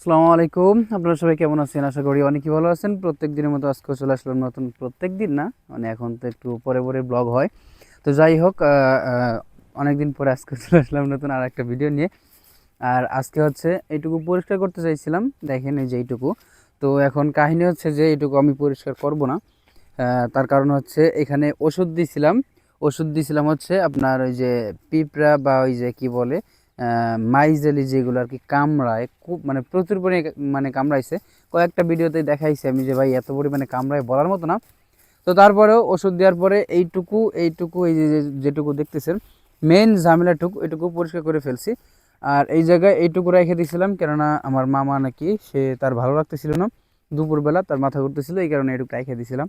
আসসালামু আলাইকুম। আপনারা সবাই কেমন আছেন? আশা করি অনেকই ভালো আছেন। প্রত্যেক দিনের মতো আজকে চলে আসলাম নতুন প্রত্যেক দিন না? মানে এখন তো একটু পরে পরে ব্লগ হয়। তো যাই হোক অনেক দিন পরে আজকে চলে আসলাম নতুন আর একটা ভিডিও নিয়ে। আর আজকে হচ্ছে এইটুকু পরিষ্কার করতে চাইছিলাম। দেখেন এই যে এইটুকু। তো এখন কাহিনী হচ্ছে যে এইটুকু আমি পরিষ্কার করব না। তার কারণ হচ্ছে এখানে ওষুধ দিছিলাম। ওষুধ দিছিলাম হচ্ছে আপনার ওই যে পিঁপড়া বা ওই যে কি বলে মাইজেলি যেগুলো আর কি কামড়ায়, খুব মানে প্রচুর পরিমাণে মানে কামড়াইছে। কয়েকটা ভিডিওতে দেখাইছে আমি যে, ভাই, এত পরিমাণে কামড়ায় বলার মতো না। তো তারপরেও ওষুধ দেওয়ার পরে এইটুকু এইটুকু, এই যে যেটুকু দেখতেছেন মেন ঝামেলাটুকু, এটুকু পরিষ্কার করে ফেলছি। আর এই জায়গায় এইটুকু রেখে দিয়েছিলাম কেননা আমার মামা নাকি, সে তার ভালো লাগতেছিল না। দুপুরবেলা তার মাথা ঘুরতেছিল, এই কারণে এটুকু রেখে দিয়েছিলাম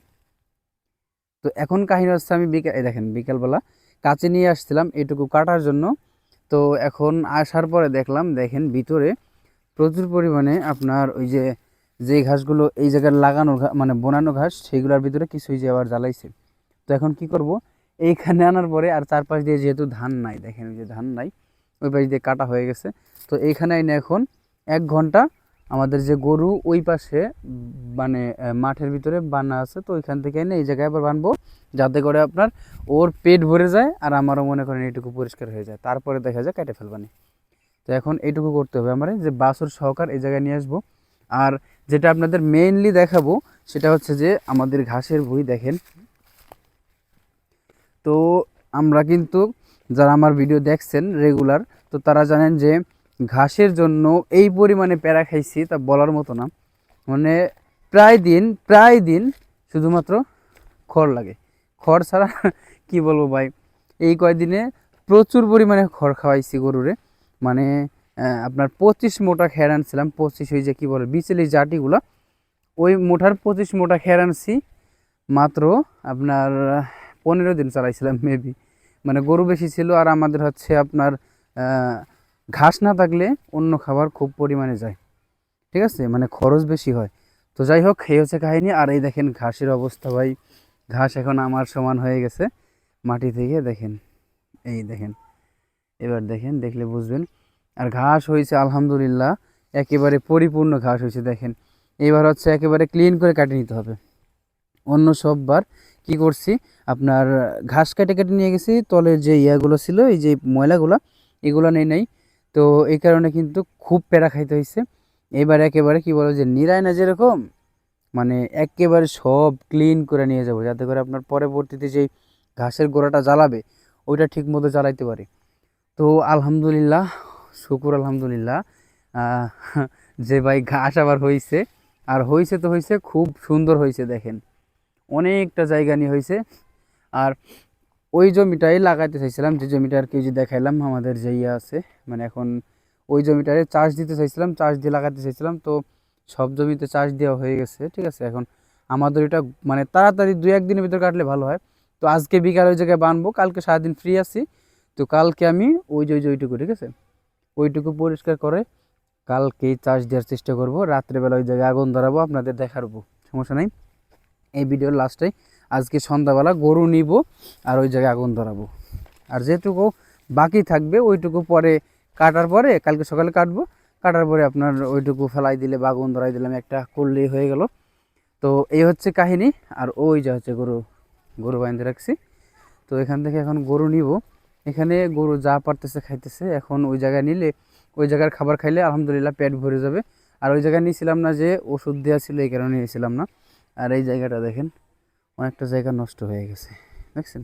তো এখন কাহিনী হচ্ছে আমি বিকেল দেখেন, বিকালবেলা কাছে নিয়ে আসছিলাম এটুকু কাটার জন্য। তো এখন আসার পরে দেখলাম, দেখেন ভিতরে প্রচুর পরিমাণে আপনার ওই যে যে ঘাসগুলো এই জায়গায় লাগানো মানে বোনানো ঘাস সেইগুলোর ভিতরে কিছুই যে আবার জ্বালাইছে। তো এখন কি করব? এইখানে আনার পরে আর চারপাশ দিয়ে যেহেতু ধান নাই, দেখেন ওই যে ধান নাই, ওই পাশ দিয়ে কাটা হয়ে গেছে। তো এইখানে এনে এখন এক ঘণ্টা আমাদের যে গরু ওই পাশে মানে মাঠের ভিতরে বানা আছে, তো ওইখান থেকে এনে এই জায়গায় আবার বানবো, যাতে করে আপনার ওর পেট ভরে যায় আর আমারও মনে করেন এইটুকু পরিষ্কার হয়ে যায়। তারপরে দেখা যায় কেটে ফেলবানি তো এখন এইটুকু করতে হবে আমার, যে বাসুর সহকার এই জায়গায় নিয়ে আসব। আর যেটা আপনাদের মেইনলি দেখাবো, সেটা হচ্ছে যে আমাদের ঘাসের ভুঁই দেখেন। তো আমরা কিন্তু যারা আমার ভিডিও দেখছেন রেগুলার তো তারা জানেন যে ঘাসের জন্য এই পরিমাণে প্যারা খাইছি তা বলার মতো না। মানে প্রায় দিন প্রায় দিন শুধুমাত্র খড় লাগে। খড় ছাড়া কি বলব ভাই? এই কয়দিনে প্রচুর পরিমাণে খড় খাওয়াইছি গরুরে। মানে আপনার পঁচিশ মোটা খেয়ার আনছিলাম, পঁচিশ ওই যে কী বলে বিচেলি জাটিগুলো। ওই মোটার পঁচিশ মোটা খেয়ার আনছি, মাত্র আপনার পনেরো দিন চালাইছিলাম মেবি মানে গরু বেশি ছিল আর আমাদের হচ্ছে আপনার ঘাস না থাকলে অন্য খাবার খুব পরিমাণে যায়। ঠিক আছে? মানে খরচ বেশি হয়। তো যাই হোক, এই হচ্ছে কাহিনী। আর এই দেখেন ঘাসের অবস্থা ভাই। ঘাস এখন আমার সমান হয়ে গেছে। মাটি থেকে দেখেন। এই দেখেন। এবার দেখেন, দেখলে বুঝবেন। আর ঘাস হয়েছে, আলহামদুলিল্লাহ, একেবারে পরিপূর্ণ ঘাস হয়েছে, দেখেন। এবার হচ্ছে একেবারে ক্লিন করে কাটিয়ে নিতে হবে। অন্য সববার কি করছি? আপনার ঘাস কেটে কেটে নিয়ে গেছি। তলের যে ইয়াগুলো ছিল, এই যে ময়লাগুলো, এগুলো নেই নাই। তো এই কারণে কিন্তু খুব পেড়া খাইতে হয়েছে এবার একেবারে কি বলো যে নিরায় না যেরকম মানে একেবারে সব ক্লিন করে নিয়ে যাব, যাতে করে আপনার পরবর্তীতে যেই ঘাসের গোড়াটা জ্বালাবে, ওইটা ঠিক মতো জ্বালাইতে পারে। তো আলহামদুলিল্লাহ, শুকুর আলহামদুলিল্লাহ যে ভাই ঘাস আবার হয়েছে আর হয়েছে তো হয়েছে খুব সুন্দর হয়েছে দেখেন। অনেকটা জায়গা নিয়ে হয়েছে আর ওই জমিটাই লাগাইতে চাইছিলাম, যে জমিটা আর কি যে দেখাইলাম, আমাদের যে ইয়ে আছে মানে এখন ওই জমিটারে চাষ দিতে চাইছিলাম, চাষ দিয়ে লাগাতে চাইছিলাম, তো সব জমিতে চাষ দেওয়া হয়ে গেছে, ঠিক আছে? এখন আমাদের এটা মানে তাড়াতাড়ি দু একদিনের ভিতর কাটলে ভালো হয়। তো আজকে বিকাল ওই জায়গায় বানবো, কালকে সারাদিন ফ্রি আছি, তো কালকে আমি ওই যে ওই যে ওইটুকু, ঠিক আছে? ওইটুকু পরিষ্কার করে কালকেই চাষ দেওয়ার চেষ্টা করব, রাত্রেবেলা ওই জায়গায় আগুন ধরাবো, আপনাদের দেখাবো সমস্যা নাই। এই ভিডিওর লাস্টে আজকে সন্ধ্যাবেলা গরু নিব আর ওই জায়গায় আগুন ধরাবো। আর যেটুকু বাকি থাকবে, ওইটুকু পরে কাটার পরে কালকে সকালে কাটবো। কাটার পরে আপনার ওইটুকু ফেলাই দিলে বা আগুন ধরাই দিলাম একটা করলেই হয়ে গেল। তো এই হচ্ছে কাহিনী, আর ওই যে হচ্ছে গরু গরু বাইন্ধে রাখছি। তো এখান থেকে এখন গরু নিব। এখানে গরু যা পারতেছে খাইতেছে। এখন ওই জায়গায় নিলে, ওই জায়গার খাবার খাইলে আলহামদুলিল্লাহ পেট ভরে যাবে। আর ওই জায়গায় নিয়েছিলাম না যে ওষুধ দেওয়া ছিল, এই কারণে নিয়েছিলাম না। আর এই জায়গাটা দেখেন অনেকটা জায়গা নষ্ট হয়ে গেছে, দেখছেন?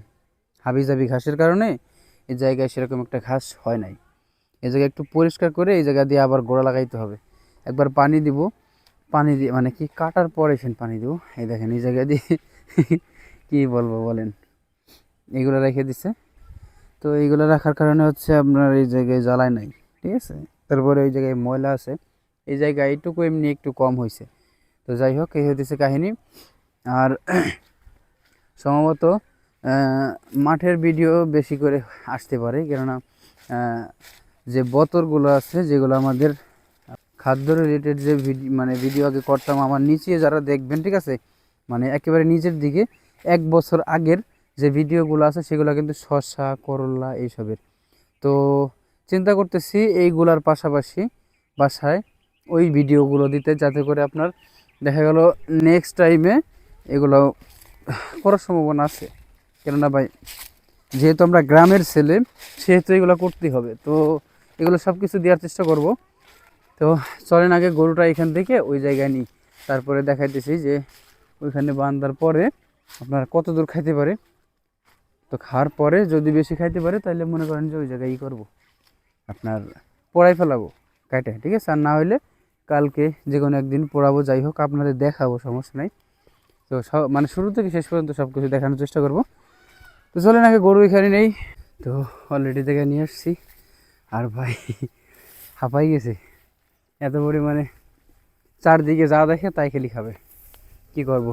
হাবি জাবি ঘাসের কারণে এই জায়গায় সেরকম একটা ঘাস হয় নাই। এই জায়গায় একটু পরিষ্কার করে এই জায়গা দিয়ে আবার গোড়া লাগাইতে হবে। একবার পানি দিব, পানি দিয়ে মানে কি কাটার পরে সেন পানি দিব। এই দেখেন, এই জায়গা দিয়ে কি বলব বলেন? এগুলো রেখে দিছে। তো এইগুলো রাখার কারণে হচ্ছে আপনার এই জায়গায় জ্বালায় নাই, ঠিক আছে? তারপরে ওই জায়গায় ময়লা আছে। এই জায়গায় এইটুকু এমনি একটু কম হয়েছে তো যাই হোক, এই হতেছে কাহিনী। আর সম্ভবত মাঠের ভিডিও বেশি করে আসতে পারে, কেননা যে বতরগুলো আছে, যেগুলো আমাদের খাদ্য রিলেটেড যে ভিডিও মানে ভিডিও আগে করতাম, আমার নিচে যারা দেখবেন, ঠিক আছে? মানে একেবারে নিচের দিকে, এক বছর আগের যে ভিডিওগুলো আছে, সেগুলো কিন্তু শসা, করলা এইসবের। তো চিন্তা করতেছি, এইগুলার পাশাপাশি বাসায় ওই ভিডিওগুলো দিতে, যাতে করে আপনার, দেখা গেল নেক্সট টাইমে এগুলো করার সম্ভাবনা আছে। কেননা ভাই, যেহেতু আমরা গ্রামের ছেলে, সেহেতু এগুলো করতেই হবে। তো এগুলো সব কিছু দেওয়ার চেষ্টা করব। তো চলেন আগে গরুটা এখান থেকে ওই জায়গায় নিই। তারপরে দেখাইতেছি যে ওইখানে বান্ধার পরে আপনার কত দূর খাইতে পারে। তো খাওয়ার পরে যদি বেশি খাইতে পারে তাহলে মনে করেন যে ওই জায়গায় ই করব। আপনার পোড়াই ফেলাবো কাটে ঠিক আছে? আর না হইলে কালকে যে কোনো একদিন পোড়াবো, যাই হোক, আপনাদের দেখাবো, সমস্যা নাই। তো সব মানে শুরু থেকে শেষ পর্যন্ত সব কিছু দেখানোর চেষ্টা করব। তো চলেন আগে গরু এখানে নেই। তো অলরেডি থেকে নিয়ে আসছি। আর ভাই, হাঁপাই গেছে। এত পরিমাণে চারদিকে যা দেখে তাই খেলি খাবে। কি করব?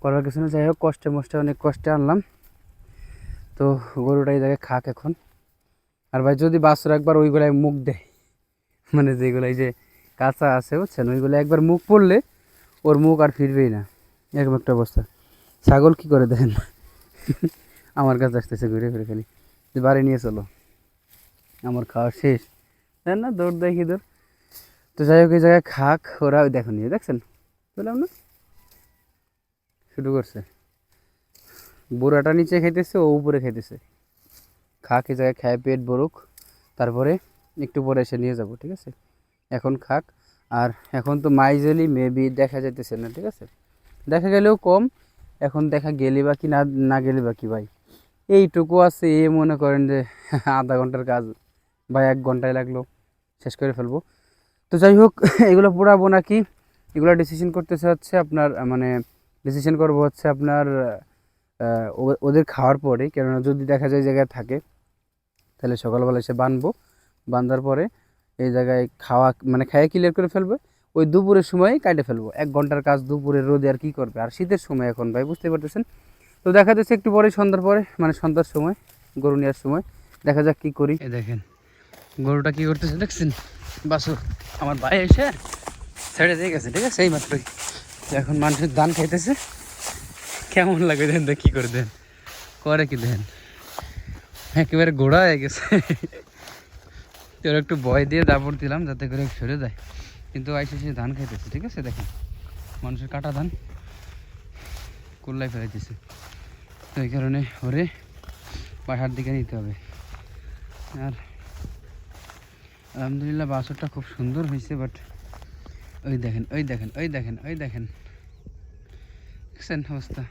করার কিছু না যাই হোক, কষ্টে মষ্টে অনেক কষ্টে আনলাম। তো গরুটা এই জায়গায় খাক এখন। আর ভাই, যদি বাছর একবার ওইগুলাই মুখ দেয় মানে যেগুলো এই যে কাঁচা আছে, বুঝছেন? ওইগুলো একবার মুখ পড়লে ওর মুখ আর ফিরবেই না। এরকম একটা অবস্থা। ছাগল কি করে দেন আমার কাছে আসতেছে ঘুরে ঘুরে খালি। যে বাড়ি নিয়ে চলো। আমার খাওয়া শেষ। দেন না, দৌড় দেখি, দৌড়। তো যাই হোক, এই জায়গায় খাক, ওরা ওই দেখো নিয়ে দেখছেন? বললাম না? শুরু করছে। বুড়াটা নিচে খাইতেছে, ও উপরে খাইতেছে। খাক, এই জায়গায় খায়, পেট বরুক তারপরে একটু পরে এসে নিয়ে যাব, ঠিক আছে? এখন খাক। আর এখন তো মাইজেলি, মেবি দেখা যাইতেছে না, ঠিক আছে? দেখা গেলেও কম। এখন দেখা গেলে বা কি না না গেলে বা কি ভাই? এইটুকু আছে এ মনে করেন যে আধা ঘণ্টার কাজ বা এক ঘন্টায় লাগল, শেষ করে ফেলব। তো যাই হোক, এগুলো পোড়াবো নাকি? এগুলো ডিসিশন করতেছে হচ্ছে আপনার মানে ডিসিশন করব হচ্ছে আপনার ওদের খাওয়ার পরে। কেননা যদি দেখা যায় জায়গায় থাকে, তাহলে সকালবেলা এসে বানবো। বান্ধার পরে এই জায়গায় খাওয়া মানে খাইয়ে ক্লিয়ার করে ফেলবে। ওই দুপুরের সময় কাটে ফেলব। এক ঘণ্টার কাজ দুপুরের রোদে আর কি করবে? আর শীতের সময় এখন ভাই, বুঝতে পারতেছেন? তো দেখা যাচ্ছে একটু পরে সন্ধ্যার পরে মানে সন্ধ্যার সময়, গরু নেওয়ার সময়, দেখা যাক কি করি। দেখেন, গরুটা কি করতেছে দেখছেন? বাসু, আমার ভাই এসে ছেড়ে দিয়ে গেছে, ঠিক আছে? এই মাত্রই এখন মানুষের ধান খাইতেছে। কেমন লাগে দেন কি করে দেন। করে কি দেন? একেবারে গোড়া হয়ে গেছে। তোর একটু ভয় দিয়ে দাপড় দিলাম, যাতে করে সরে যায়। কিন্তু আইসে সে ধান খাইতেছে, ঠিক আছে? দেখেন, মানুষের কাটা ধান কুল্লাই ফেলাইতেছে। তো এই কারণে ওরে বাসার দিকে নিতে হবে। আর আলহামদুলিল্লাহ বাসরটা খুব সুন্দর হয়েছে বাট ওই দেখেন ওই দেখেন ওই দেখেন ওই দেখেন। অবস্থা?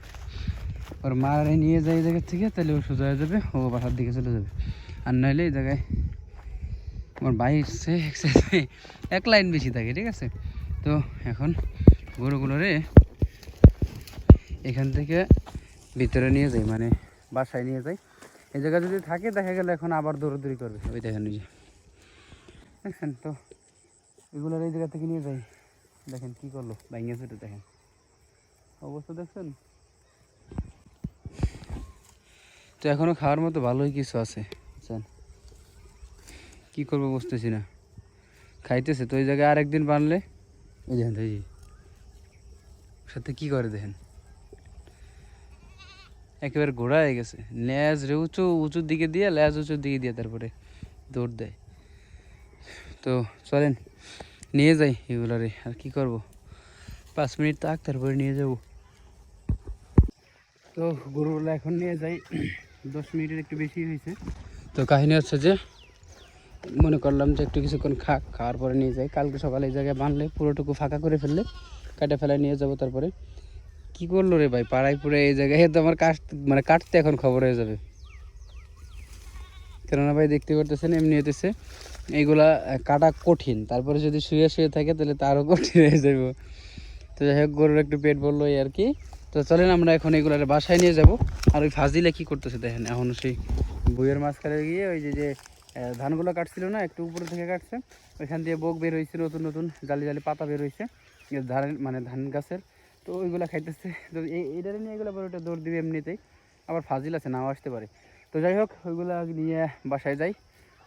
ওর মারে নিয়ে যায় এই জায়গার থেকে, তাহলে ও সোজা হয়ে যাবে, ও বাসার দিকে চলে যাবে। আর নইলে এই জায়গায় আমার বাইক একসাথে এক লাইন বেশি থাকে, ঠিক আছে? তো এখন গরুগুলোরে এখান থেকে ভিতরে নিয়ে যাই মানে বাসায় নিয়ে যাই। এই জায়গায় যদি থাকে, দেখা গেলে এখন আবার দৌড়াদৌড়ি করবে। ওই দেখেন যে। দেখছেন তো, এগুলোর এই জায়গা থেকে নিয়ে যাই। দেখেন কি করল ভাইঙ্গা ছুটে দেখেন। অবস্থা দেখছেন? তো এখনও খাওয়ার মতো ভালোই কিছু আছে। কি করব বুঝতেছি না। খাইতেছে, তো ওই জায়গায় আরেকদিন বানলে ওই দেখেন এই সাথে কি করে দেখেন? একেবারে ঘোড়া হয়ে গেছে। ল্যাজ রে উঁচু, উঁচুর দিকে দিয়ে ল্যাজ উঁচুর দিকে দিয়ে তারপরে দৌড় দেয়। তো চলেন, নিয়ে যাই এগুলারে আর কি করব? পাঁচ মিনিট থাক, তারপরে নিয়ে যাব। তো গরুগুলো এখন নিয়ে যাই। দশ মিনিটের একটু বেশি হয়েছে। তো কাহিনী হচ্ছে যে মনে করলাম যে একটু কিছুক্ষণ খাক, খাওয়ার পরে নিয়ে যাই। কালকে সকালে এই জায়গায় বানলে পুরোটুকু ফাঁকা করে ফেললে কাটে ফেলায় নিয়ে যাব তারপরে। কি করল রে ভাই? পাড়ায় পুরে এই জায়গায় তো আমার কাট মানে কাটতে এখন খবর হয়ে যাবে। কেননা ভাই দেখতে পারতেছেন, এমনি হতেছে এইগুলা কাটা কঠিন। তারপরে যদি শুয়ে শুয়ে থাকে, তাহলে তো আরও কঠিন হয়ে যাব তো যাই হোক, গরুর একটু পেট বলল আর কি। তো চলেন, আমরা এখন এগুলার বাসায় নিয়ে যাব। আর ওই ফাজিলে কি করতেছে দেখেন, এখন সেই বইয়ের মাঝখানে গিয়ে ওই যে যে ধানগুলো কাটছিল না, একটু উপরে থেকে কাটছে। ওইখান দিয়ে বোক বের হয়েছে, নতুন নতুন জালি জালি পাতা বের হয়েছে ধান মানে ধান গাছের। তো ওইগুলো খাইতেছে। তো এইটারে নিয়ে এগুলো পরে ওটা দৌড় দিবে এমনিতেই। আবার ফাজিল আছে, নাও আসতে পারে। তো যাই হোক, ওইগুলো নিয়ে বাসায় যাই।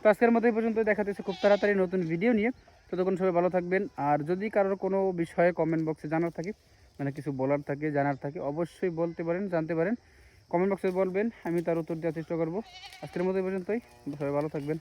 তো আজকের মতো এই পর্যন্ত দেখাতেছে খুব তাড়াতাড়ি নতুন ভিডিও নিয়ে। ততক্ষণ সবাই ভালো থাকবেন। আর যদি কারোর কোনো বিষয়ে কমেন্ট বক্সে জানার থাকে মানে কিছু বলার থাকে, জানার থাকে, অবশ্যই বলতে পারেন, জানতে পারেন। কমেন্ট বক্সে বলবেন, আমি তার উত্তর দেওয়ার চেষ্টা করব। আজকের মতো পর্যন্তই। সবাই ভালো থাকবেন।